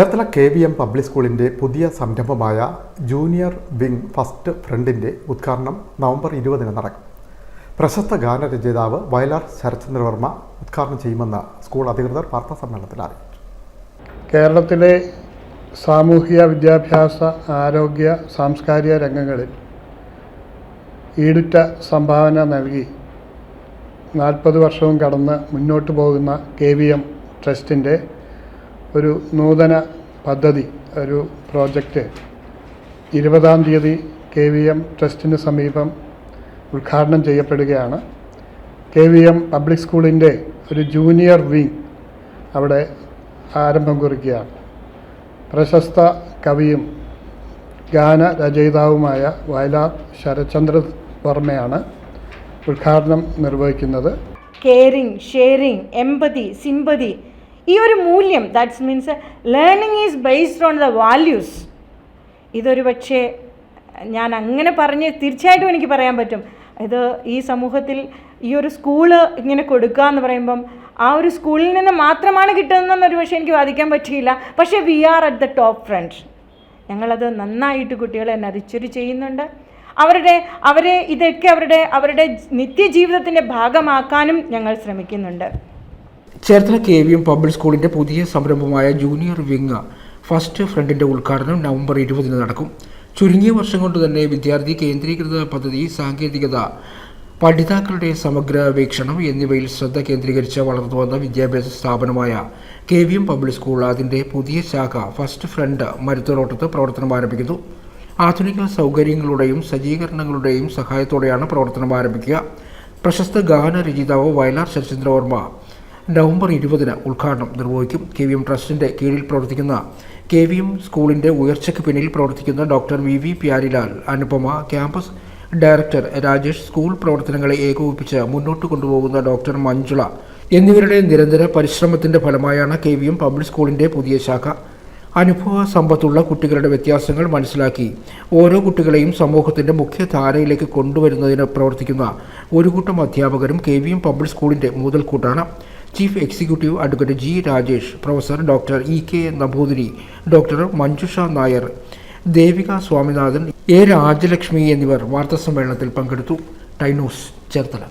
Cherthala K V M public സ്കൂളിന്റെ പുതിയ സംരംഭമായ ജൂനിയർ വിങ് ഫസ്റ്റ് ഫ്രണ്ടിന്റെ ഉദ്ഘാടനം നവംബർ ഇരുപതിന് നടക്കും. പ്രശസ്ത ഗാനരചയിതാവ് വയലാർ ശരത്ചന്ദ്രവർമ്മ ഉദ്ഘാടനം ചെയ്യുമെന്ന് സ്കൂൾ അധികൃതർ വാർത്താ സമ്മേളനത്തിൽ അറിയിച്ചു. കേരളത്തിലെ സാമൂഹിക വിദ്യാഭ്യാസ ആരോഗ്യ സാംസ്കാരിക രംഗങ്ങളിൽ ഈടുറ്റ സംഭാവന നൽകി നാൽപ്പത് വർഷവും കടന്ന് മുന്നോട്ട് പോകുന്ന കെ വി എം ട്രസ്റ്റിന്റെ ഒരു നൂതന പദ്ധതി ഒരു പ്രോജക്റ്റ്. ഇരുപതാം തീയതി കെ വി എം ട്രസ്റ്റിന് സമീപം ഉദ്ഘാടനം ചെയ്യപ്പെടുകയാണ്. കെ വി എം പബ്ലിക് സ്കൂളിന്റെ ഒരു ജൂനിയർ വിങ് അവിടെ ആരംഭം കുറിക്കുകയാണ്. പ്രശസ്ത കവിയും ഗാന രചയിതാവുമായ വയലാർ ശരത്ചന്ദ്ര വർമ്മയാണ് ഉദ്ഘാടനം നിർവഹിക്കുന്നത്. കെയറിങ് ഷെയറിങ് എമ്പതി സിമ്പതി ഈ ഒരു മൂല്യം that's means learning is based on the values ഇതൊരു പക്ഷേ ഞാൻ അങ്ങനെ പറഞ്ഞ് തീർച്ചയായിട്ടും എനിക്ക് പറയാൻ പറ്റും. ഇത് ഈ സമൂഹത്തിൽ ഈ ഒരു സ്കൂൾ ഇങ്ങനെ കൊടുക്കുക എന്ന് പറയുമ്പം ആ ഒരു സ്കൂളിൽ നിന്ന് മാത്രമാണ് കിട്ടുന്നതെന്ന് ഒരു പക്ഷേ എനിക്ക് വാദിക്കാൻ പറ്റിയില്ല. പക്ഷേ we are at the top front ഞങ്ങളത് നന്നായിട്ട് കുട്ടികളെ നരിച്ചൊരു ചെയ്യുന്നുണ്ട്. അവരുടെ അവരെ ഇതൊക്കെ അവരുടെ അവരുടെ നിത്യജീവിതത്തിന്റെ ഭാഗമാക്കാനും ഞങ്ങൾ ശ്രമിക്കുന്നുണ്ട്. Cherthala K V M public സ്കൂളിന്റെ പുതിയ സംരംഭമായ ജൂനിയർ വിങ് ഫസ്റ്റ് ഫ്രണ്ടിന്റെ ഉദ്ഘാടനം നവംബർ ഇരുപതിന് നടക്കും. ചുരുങ്ങിയ വർഷം കൊണ്ട് തന്നെ വിദ്യാർത്ഥി കേന്ദ്രീകൃത പദ്ധതി സാങ്കേതികത പഠിതാക്കളുടെ സമഗ്ര വീക്ഷണം എന്നിവയിൽ ശ്രദ്ധ കേന്ദ്രീകരിച്ച് വളർന്നുവന്ന വിദ്യാഭ്യാസ സ്ഥാപനമായ K V M public school അതിന്റെ പുതിയ ശാഖ ഫസ്റ്റ് ഫ്രണ്ട് മരുത്തോട്ടത്ത് പ്രവർത്തനം ആരംഭിക്കുന്നു. ആധുനിക സൗകര്യങ്ങളുടെയും സജ്ജീകരണങ്ങളുടെയും സഹായത്തോടെയാണ് പ്രവർത്തനം ആരംഭിക്കുക. പ്രശസ്ത ഗാന രചയിതാവ് വയലാർ ശരചന്ദ്രവർമ്മ നവംബർ ഇരുപതിന് ഉദ്ഘാടനം നിർവഹിക്കും കെ വി എം ട്രസ്റ്റിന്റെ കീഴിൽ പ്രവർത്തിക്കുന്ന കെ വി എം സ്കൂളിന്റെ ഉയർച്ചയ്ക്ക് പിന്നിൽ പ്രവർത്തിക്കുന്ന doctor V V Pyarilal Anupama campus director Rajesh school പ്രവർത്തനങ്ങളെ ഏകോപിപ്പിച്ച് മുന്നോട്ട് കൊണ്ടുപോകുന്ന ഡോക്ടർ മഞ്ജുള എന്നിവരുടെ നിരന്തര പരിശ്രമത്തിന്റെ ഫലമായാണ് കെ വി എം പബ്ലിക് സ്കൂളിന്റെ പുതിയ ശാഖ. അനുഭവ സമ്പത്തുള്ള കുട്ടികളുടെ വ്യത്യാസങ്ങൾ മനസ്സിലാക്കി ഓരോ കുട്ടികളെയും സമൂഹത്തിന്റെ മുഖ്യധാരയിലേക്ക് കൊണ്ടുവരുന്നതിന് പ്രവർത്തിക്കുന്ന ഒരു കൂട്ടം അധ്യാപകരും കെ വി എം പബ്ലിക് സ്കൂളിന്റെ മുതൽക്കൂട്ടാണ്. Chief executive advocate G Rajesh professor doctor E K Namboothiri doctor Manjusha Nair Devika Swaminathan A Rajalakshmi എന്നിവർ വാർത്താസമ്മേളനത്തിൽ പങ്കെടുത്തു. ടൈനൂസ് ചേർത്തല.